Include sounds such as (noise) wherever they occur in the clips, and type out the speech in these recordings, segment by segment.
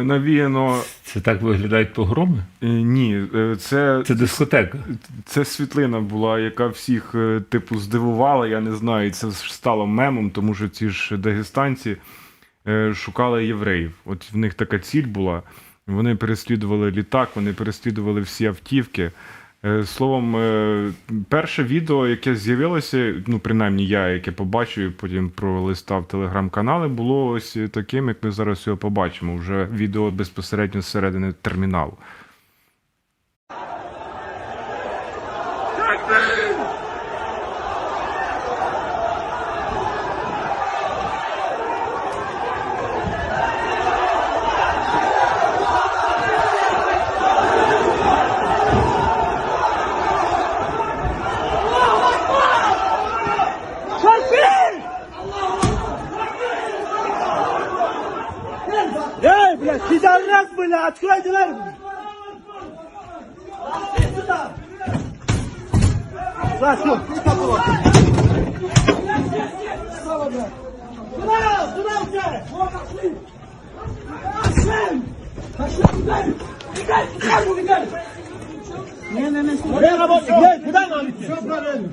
Е, Навіяно Це так виглядають погроми? е, ні, е, це, Це дискотека. це світлина була, яка всіх типу здивувала. Я не знаю, і це стало мемом, тому що ці ж дагестанці шукали євреїв. От в них така ціль була. Вони переслідували літак, вони переслідували всі автівки. Е, Словом, е, перше відео, яке з'явилося, ну принаймні я, яке побачив, потім пролистав телеграм-канали, було ось таким, як ми зараз його побачимо. Вже відео безпосередньо зсередини терміналу.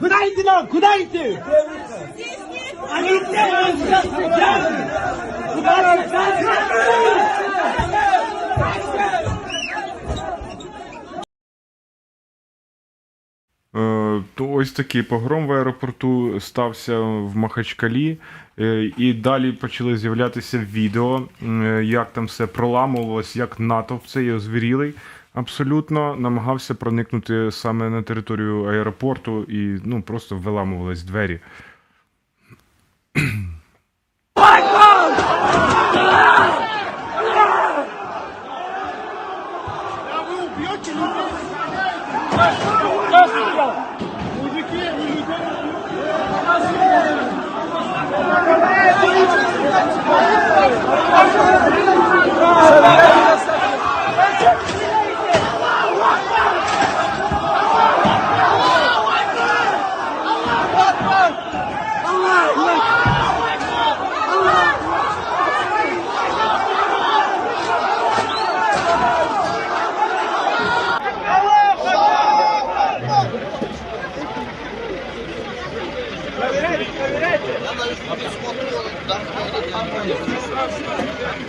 కుదాయింది నా కుదాయింది అని То ось такий погром в аеропорту стався в Махачкалі, Е, і далі почали з'являтися відео, як там все проламувалось, як натовп цей озвірілий абсолютно намагався проникнути саме на територію аеропорту і ну просто виламувались двері.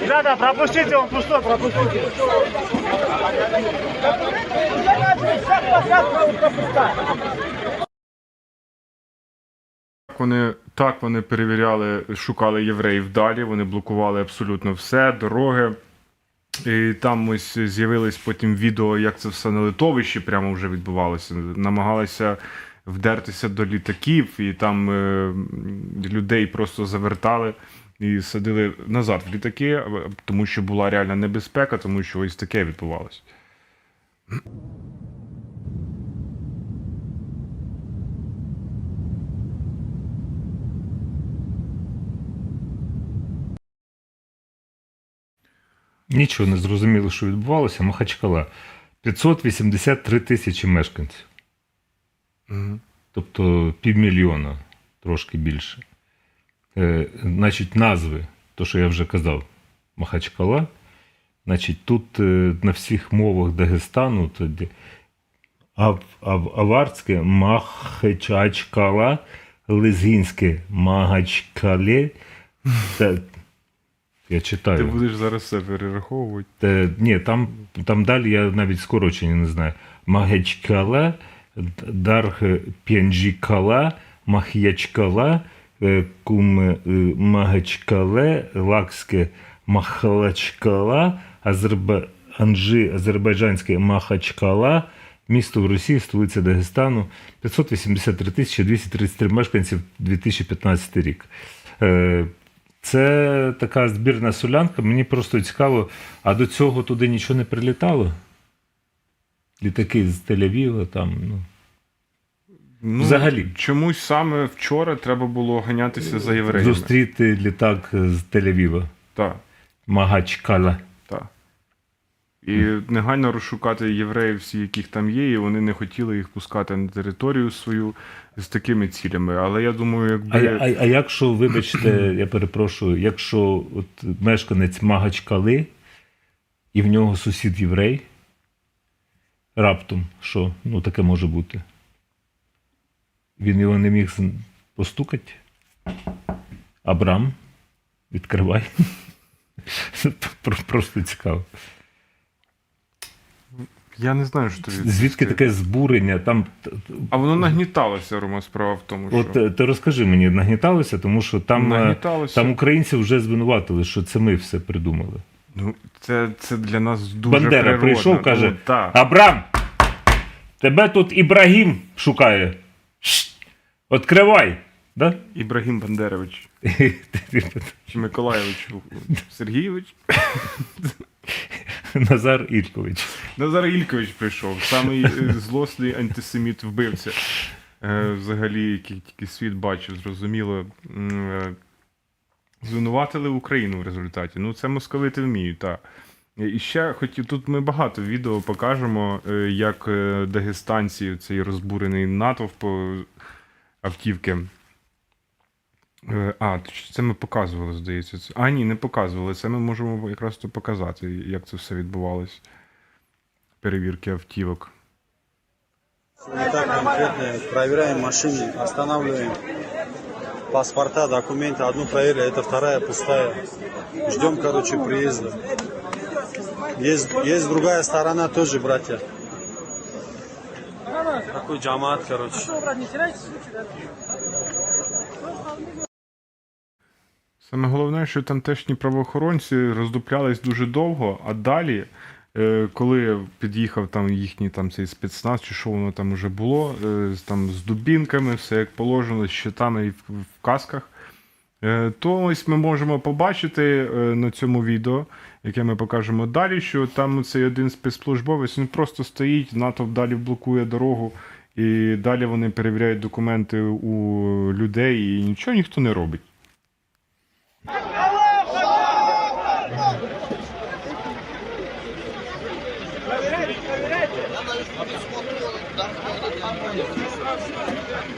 Ребята, пропустите, он пустой, пропустите. Вони, так вони перевіряли, шукали євреїв далі, вони блокували абсолютно все, дороги. І там ось з'явились потім відео, як це все на литовищі прямо вже відбувалося. Намагалися вдертися до літаків, і там е, людей просто завертали і садили назад в літаки, тому що була реальна небезпека, тому що ось таке відбувалося. Нічого не зрозуміло, що відбувалося. Махачкала. 583 тисячі мешканців. Тобто півмільйона, трошки більше. Е, значить, назви, то, що я вже казав, Махачкала. Значить, тут е, на всіх мовах Дагестану тоді ав, ав, аварське Махачкала, лезгінське Магачкале. Та, я читаю. Ти будеш зараз все перераховувати. Е, ні, там, там далі я навіть скорочення не знаю. Магечкала, Дарх П'янджікала, Мах'ячкала, е, Кум е, Магачкале, Лакське Махалачкала, Азерба... Анжи, Азербайджанське Махачкала, місто в Росії, столиця Дагестану, 583 тисячі 233 мешканців 2015 рік. Е, Це така збірна солянка. Мені просто цікаво, а до цього туди нічого не прилітало? Літаки з Тель-Авіва там. Ну. Ну, Взагалі. Чомусь саме вчора треба було ганятися за євреями. Зустріти літак з Тель-Авіва. Так. Магачкала. Так. І негайно розшукати євреїв, всі, яких там є, і вони не хотіли їх пускати на територію свою з такими цілями. Але я думаю, якби. А, а, а якщо, вибачте, я перепрошую, якщо от мешканець Магачкали і в нього сусід єврей. Раптом, що ну таке може бути. Він його не міг постукати. Абрам, відкривай. (laughs) Просто цікаво. Я не знаю, що тобі. Звідки таке збурення? Там А воно нагніталося, Рома, справа в тому, що. От е, ти розкажи мені, нагніталося, тому що там, е, Нагніталося. там українці вже звинуватили, що це ми все придумали. Ну, це, це для нас дуже Бандера природно. прийшов, каже: Ну. Абрам, тебе тут Ібрагім шукає. Откривай. Да? Ібрагім Бандерович. (laughs) Чи Миколайович Сергійович. (laughs) Назар Ількович. Назар Ількович прийшов, самий е, злосний антисеміт вбивця. Е, Взагалі, який тільки світ бачив, зрозуміло. Е, Звинуватили Україну в результаті. Ну, це московити вміють, так. І ще хотів, тут ми багато відео покажемо, е, як е, дагестанці, цей розбурений натовп е, автівки. Е, А, точ- це ми показували, здається. Це- А, ні, не показували. Це ми можемо якраз то показати, як це все відбувалось. Перевірки автівок. Не так конкретно. Проверяем машины, останавливаем. Паспорта, документы. Одну проверили, это вторая пустая. Ждем, короче, приезда. Есть, есть другая сторона тоже, братья. Такой джамат, короче. Саме головне, що тамтешні правоохоронці роздуплялись дуже довго, а далі, е, коли під'їхав там їхній там цей спецназ, чи що воно там уже було, е, з- там з дубінками, все як положено, з щитами і в, в касках, е, то ось ми можемо побачити е, на цьому відео, яке ми покажемо далі, що там цей один спецслужбовець він просто стоїть, НАТО далі блокує дорогу, і далі вони перевіряють документи у людей, і нічого ніхто не робить.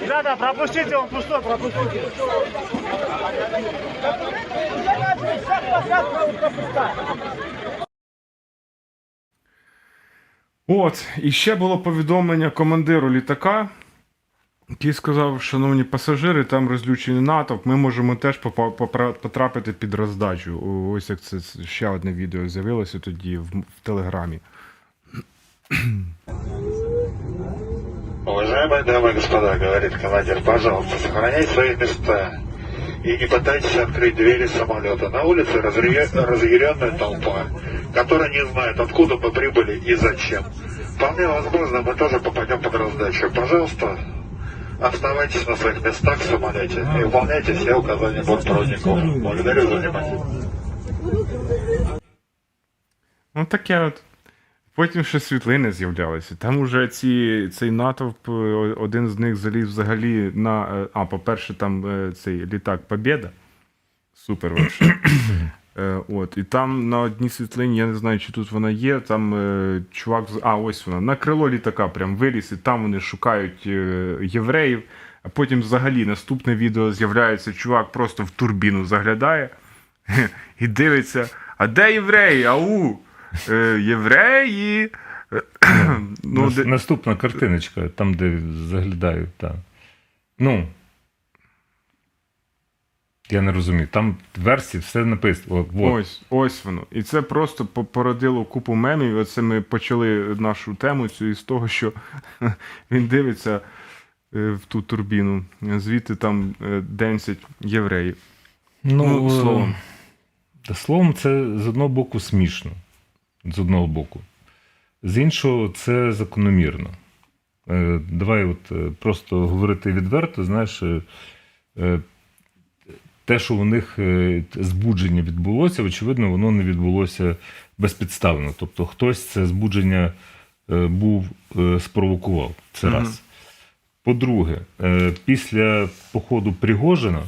Ребята, пропустите, он пустой, пропустите. От, і ще було повідомлення командиру літака, який сказав, шановні пасажири, там розлючений натовп, ми можемо теж потрапити під роздачу. Ось як це ще одне відео з'явилося тоді в, в Телеграмі. Уважаемые дамы и господа, говорит командир, пожалуйста, сохраняйте свои места и не пытайтесь открыть двери самолета. На улице разъя- разъяренная толпа, которая не знает, откуда мы прибыли и зачем. Вполне возможно, мы тоже попадем под раздачу. Пожалуйста, оставайтесь на своих местах в самолете и выполняйте все указания бортпроводников. Благодарю за внимание. Ну таке от. Потім ще світлини з'являлися. Там уже ці, цей натовп, е, один з них заліз взагалі на. е, А, по-перше, там е, цей літак Побєда. Супер вообще. (coughs) От, і там на одній світлині, я не знаю, чи тут вона є. Там е, чувак, а ось вона, на крило літака прям виліз, і там вони шукають е, євреїв. А потім взагалі наступне відео з'являється, чувак просто в турбіну заглядає (laughs) і дивиться: а де євреї? Ау! Е, євреї. Е, ну, Нас- де- Наступна картиночка, там, де заглядаю. Та. Ну. Я не розумію. Там в версії все написано. О, вот. Ось, ось воно. І це просто породило купу мемів. Оце ми почали нашу тему цю із того, що (laughs) він дивиться е, в ту турбіну. Звідти там е, 10 євреїв. Ну, е, словом. Словом, це з одного боку смішно. З одного боку. З іншого, це закономірно. Е, Давай от е, просто говорити відверто, знаєш, е, те, що у них збудження відбулося, очевидно, воно не відбулося безпідставно. Тобто хтось це збудження був спровокував. Це раз. По-друге, після походу Пригожина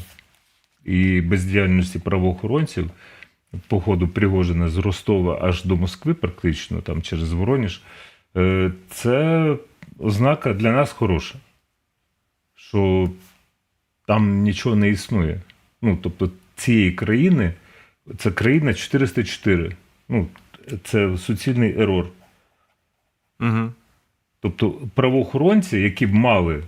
і бездіяльності правоохоронців, походу Пригожина з Ростова аж до Москви, практично, там через Вороніж, е, це ознака для нас хороша, що там нічого не існує. Ну, тобто, цієї країни, це країна 404. Ну, це суцільний ерор. Угу. Тобто правоохоронці, які б мали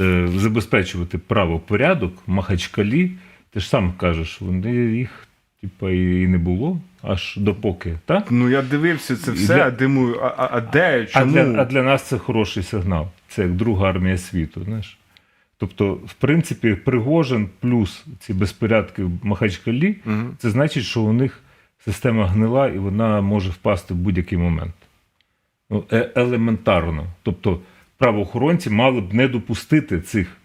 е, забезпечувати правопорядок Махачкалі, ти ж сам кажеш, вони їх типа і не було аж допоки. Так? Ну я дивився це все, для- а думаю, а, а, а де? А для, а для нас це хороший сигнал. Це як друга армія світу. Знаєш? Тобто, в принципі, Пригожин плюс ці безпорядки в Махачкалі, Мгм. це значить, що у них система гнила і вона може впасти в будь-який момент. Ну, е- елементарно. Тобто, правоохоронці мали б не допустити цих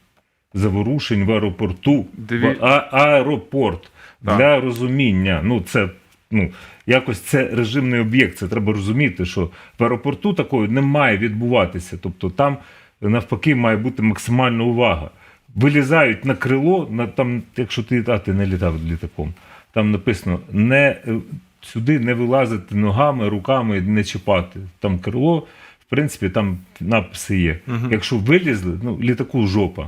заворушень в аеропорту. Диві- В а- аеропорт Так. для розуміння. Ну, це ну, якось це режимний об'єкт. Це треба розуміти, що в аеропорту такої не має відбуватися. Тобто там навпаки має бути максимальна увага. Вилізають на крило, на там, якщо ти, а, ти не літав літаком, там написано не е, сюди не вилазити ногами, руками, не чіпати. Там крило, в принципі, там написи є. Якщо вилізли, ну, літаку жопа.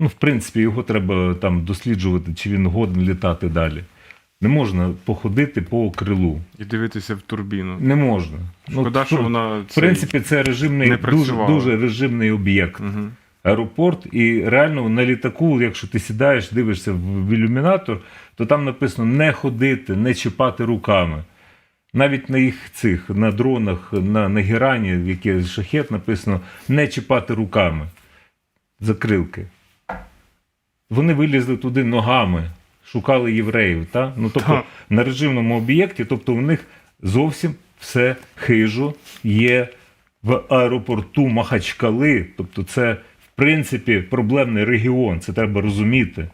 Ну, в принципі, його треба там досліджувати, чи він годен літати далі. Не можна походити по крилу. І дивитися в турбіну. Не можна. Шкода, що ну, вона в принципі, це режимний, не дуже, дуже режимний об'єкт. Угу. Аеропорт, і реально на літаку, якщо ти сідаєш, дивишся в, ілюмінатор, то там написано не ходити, не чіпати руками. Навіть на їх цих на дронах, на, на Герані, яке шахет, написано не чіпати руками. Закрилки. Вони вилізли туди ногами, шукали євреїв. Та? Ну, тобто, Так. на режимному об'єкті, тобто у них зовсім все хижо є в аеропорту Махачкали. Тобто, це, в принципі, проблемний регіон. Це треба розуміти.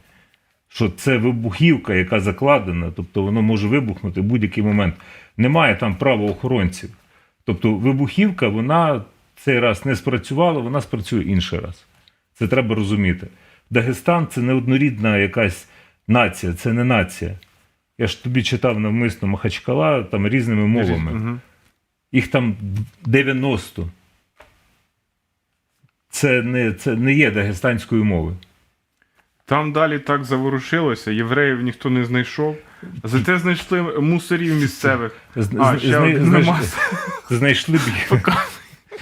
Що це вибухівка, яка закладена, тобто воно може вибухнути в будь-який момент. Немає там правоохоронців. Тобто вибухівка, вона цей раз не спрацювала, вона спрацює інший раз. Це треба розуміти. Дагестан це не однорідна якась нація, це не нація. Я ж тобі читав навмисно Махачкала там різними мовами. Угу. Їх там 90. Це не, це не є дагестанською мовою. Там далі так заворушилося, євреїв ніхто не знайшов. Зате знайшли мусорів місцевих. З- А, з- ще знай- один знайш- Знайшли б.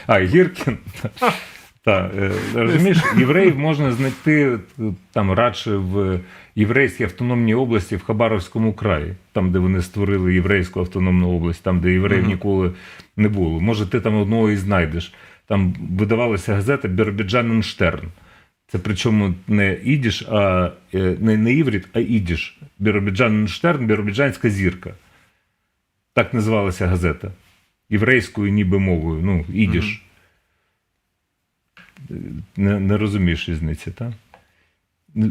А, Гіркін. (laughs) Так, е, розумієш, євреїв можна знайти е, там радше в Єврейській автономній області в Хабаровському краї, там, де вони створили єврейську автономну область, там, де євреїв ніколи не було. Може, ти там одного і знайдеш. Там видавалася газета Біробіджанин Штерн. Це причому не ідіш, а е, не, не івріт, а ідіш. Біробіджанин Штерн, Біробіджанська зірка. Так називалася газета. Єврейською ніби мовою. Ну, ідіш. Не, не розумієш різниці, так?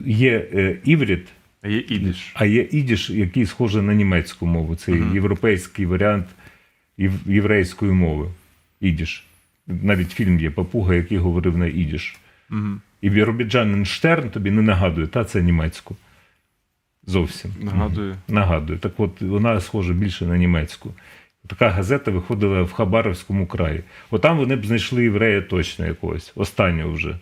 Є е, івріт, А є ідиш. а є ідіш, який схожий на німецьку мову. Це європейський варіант єврейської мови. Ідіш. Навіть фільм є Папуга, який говорив на ідіш. Угу. І Біробіджанин Штерн тобі не нагадує, та це німецьку. Зовсім. Нагадує. Нагадує. Так от вона схожа більше на німецьку. Така газета виходила в Хабаровському краї. Отам вони б знайшли єврея точно якогось, останнього вже.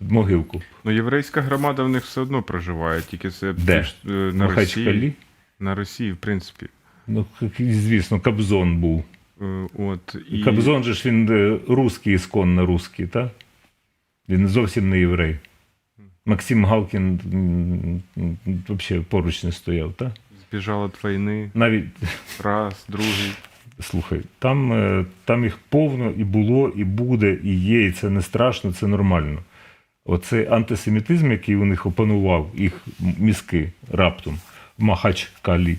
Могилку. Ну, єврейська громада в них все одно проживає, тільки це Де? е, на Махачкалі. Росії. На Росії, в принципі. Ну, звісно, Кобзон був. Е, От, і... Кобзон же ж він е, русський, ісконно русський, так? Він зовсім не єврей. Максим Галкін взагалі поруч не стояв, так? Збіжала від війни. Навіть Раз, другий. Слухай, там, е, там їх повно і було, і буде, і є, і це не страшно, це нормально. Оцей антисемітизм, який у них опанував їх мізки раптом Махачкалі,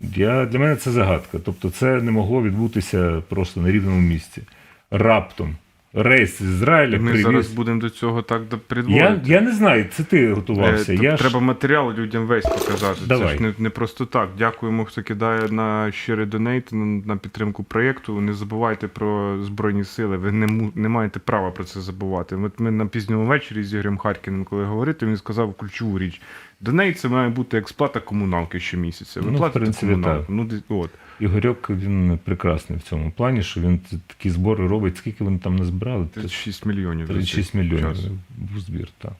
я, для мене це загадка. Тобто це не могло відбутися просто на рівному місці. Раптом. Рейс з Ізраїля ми привіз. зараз будемо до цього так Я, я не знаю, це ти готувався. Е, я т- ж... Треба матеріал людям весь показати. Це ж не, не просто так. Дякуємо, хто кидає на щирий донейт, на, на підтримку проєкту. Не забувайте про Збройні Сили. Ви не, му- не маєте права про це забувати. От ми на пізньому вечорі з Ігорем Харкіним, коли говорити, він сказав ключову річ. Донейт це має бути як сплата комуналки щомісяця. Ви Ну, платите комуналку. Ну, от. Ігорьок він прекрасний в цьому плані, що він такі збори робить. Скільки вони там назбирали? 36 мільйонів. 36 мільйонів був збір, так.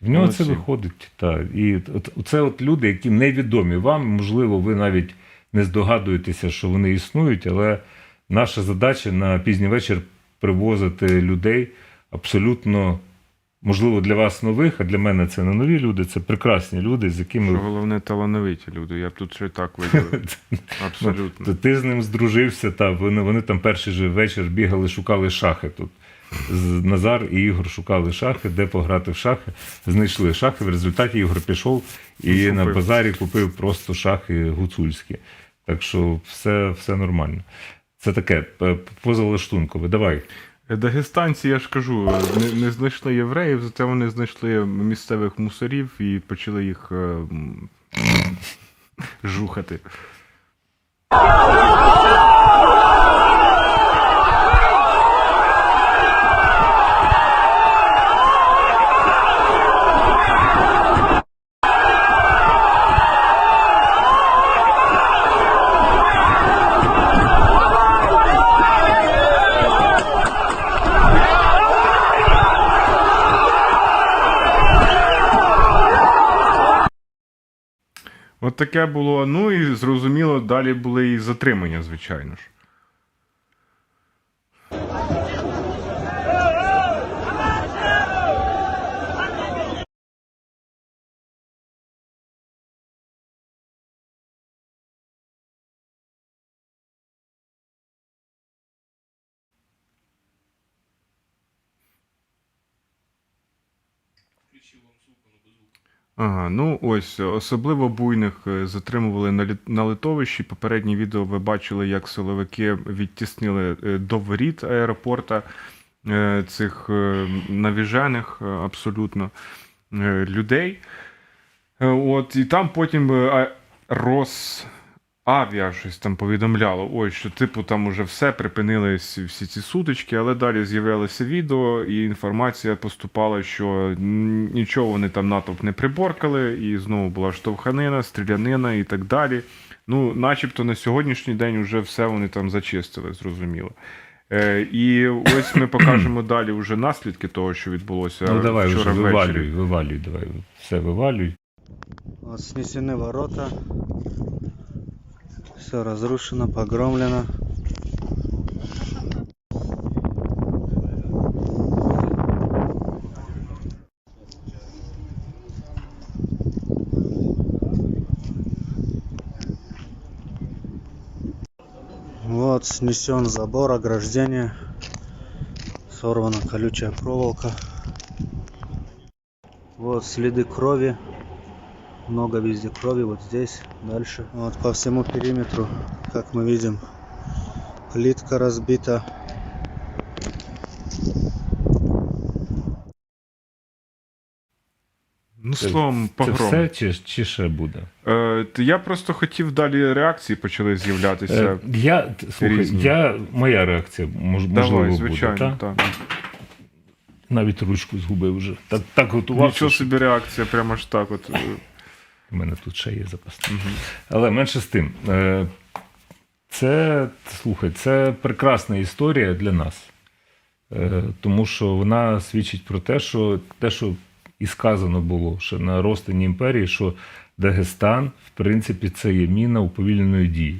В нього Молодці. це виходить. Та. І от, це от люди, які невідомі вам, можливо, ви навіть не здогадуєтеся, що вони існують, але наша задача на пізній вечір привозити людей абсолютно, можливо, для вас нових, а для мене це не нові люди, це прекрасні люди, з Що якими головне талановиті люди. Я б тут ще так виділив. (laughs) Абсолютно. Ну, ти з ним здружився, та вони, вони там перший же вечір бігали, шукали шахи тут. З- Назар і Ігор шукали шахи, де пограти в шахи. Знайшли шахи. В результаті Ігор пішов і Купив. на базарі купив просто шахи гуцульські. Так що все, все нормально. Це таке позалаштункове. Давай. Дагестанці, я ж кажу, не, не знайшли євреїв, зате вони знайшли місцевих мусорів і почали їх е, жухати. От таке було. Ну і зрозуміло, далі були і затримання, звичайно ж. Ага, ну ось особливо буйних е, затримували на, на литовищі. Попереднє відео ви бачили, як силовики відтіснили е, до воріт аеропорта е, цих навіжених абсолютно людей. От, і там потім е, а- Росавіа щось там повідомляло, ой, що типу там уже все припинились всі ці сутички, але далі з'явилося відео, і інформація поступала, що нічого вони там натовп не приборкали, і знову була штовханина, стрілянина і так далі. Ну, начебто на сьогоднішній день вже все вони там зачистили, зрозуміло. Е, і ось ми покажемо (clears throat) далі вже наслідки того, що відбулося Ну давай вже вчора ввечері. вивалюй, вивалюй, давай. Все вивалюй. Вот снесены ворота. Все разрушено, погромлено. Вот снесен забор, ограждение. Сорвана колючая проволока. Вот следы крови Много везде крови, вот здесь, дальше. Вот по всему периметру, как мы видим, плитка разбита. Ну, словом, Це погром. все чи, чи ще буде? Е, то я просто хотів далі реакції почали з'являтися. Е, я, т- слухай, різні. я, моя реакція мож, можливо Давай, буде. звичайно, Та? так. Навіть ручку згубив вже. Так, так готувався. Нічого що собі реакція, прямо ж так. От. У мене тут ще є запасна. Але менше з тим. е, Це, слухай, це прекрасна історія для нас. Е, Тому що вона свідчить про те, що те, що і сказано було ще на розтині імперії, що Дагестан, в принципі, це є міна уповільненої дії.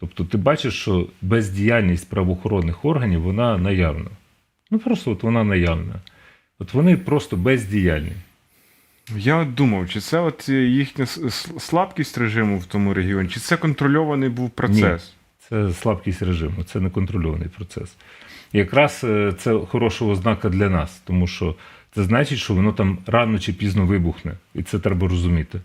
Тобто ти бачиш, що бездіяльність правоохоронних органів вона наявна. Ну просто от вона наявна. От вони просто бездіяльні. Я думав, чи це от їхня слабкість режиму в тому регіоні, чи це контрольований був процес? Це слабкість режиму, це не контрольований процес. І якраз е, це хороша ознака для нас, тому що це значить, що воно там рано чи пізно вибухне, і це треба розуміти.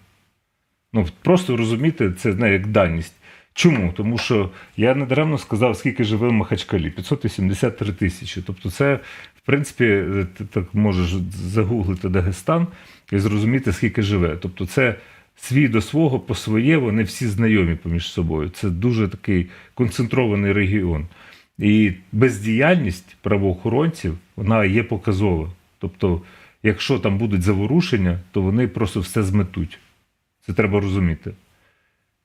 Ну, просто розуміти це знає, як даність. Чому? Тому що я недаремно сказав, скільки живе в Махачкалі 583 тисячі. Тобто, це, в принципі, е, ти так можеш загуглити Дагестан і зрозуміти, скільки живе. Тобто, це свій до свого по своє, вони всі знайомі поміж собою. Це дуже такий концентрований регіон. І бездіяльність правоохоронців вона є показова. Тобто, якщо там будуть заворушення, то вони просто все зметуть. Це треба розуміти.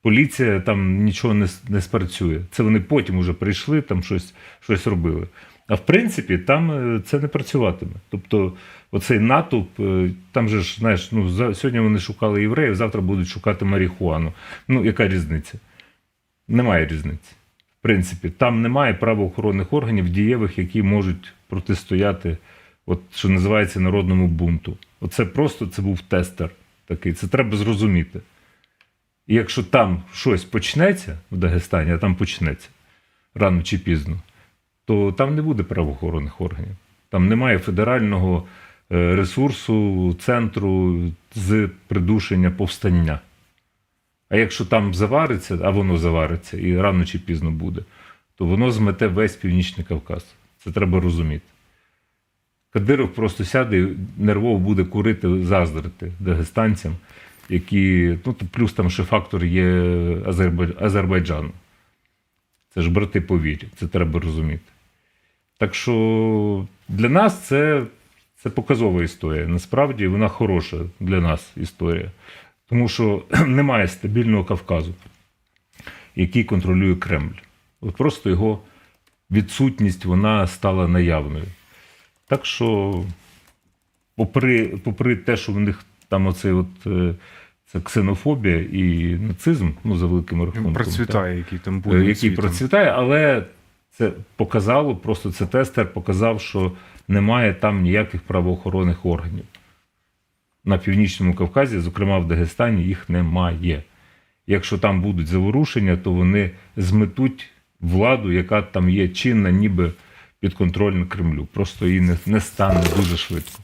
Поліція там нічого не, не спрацює. Це вони потім уже прийшли, там щось, щось робили. А в принципі, там е, це не працюватиме. Тобто, оцей натовп, е, там же ж, знаєш, ну, за, сьогодні вони шукали євреїв, завтра будуть шукати марихуану. Ну, яка різниця? Немає різниці. В принципі, там немає правоохоронних органів дієвих, які можуть протистояти, от, що називається народному бунту. Оце просто це був тестер такий. Це треба зрозуміти. І якщо там щось почнеться в Дагестані, а там почнеться рано чи пізно, то там не буде правоохоронних органів. Там немає федерального е, ресурсу, центру з придушення повстання. А якщо там завариться, а воно завариться, і рано чи пізно буде, то воно змете весь Північний Кавказ. Це треба розуміти. Кадиров просто сяде і нервово буде курити, заздрити дагестанцям, які. Ну, плюс там ще фактор є Азербай- Азербайджану. Це ж брати по вірі, це треба розуміти. Так що для нас це, це показова історія. Насправді вона хороша для нас історія. Тому що (clears throat) немає стабільного Кавказу, який контролює Кремль. От просто його відсутність вона стала наявною. Так що, попри, попри те, що в них там оцей от, е, це ксенофобія і нацизм, ну, за великим рахунком. Процвітає, який там е, буде. який світом. процвітає, але це показало, просто це тестер показав, що немає там ніяких правоохоронних органів. На Північному Кавказі, зокрема в Дагестані, їх немає. Якщо там будуть заворушення, то вони зметуть владу, яка там є чинна, ніби підконтрольна Кремлю. Просто її не, не стане дуже швидко.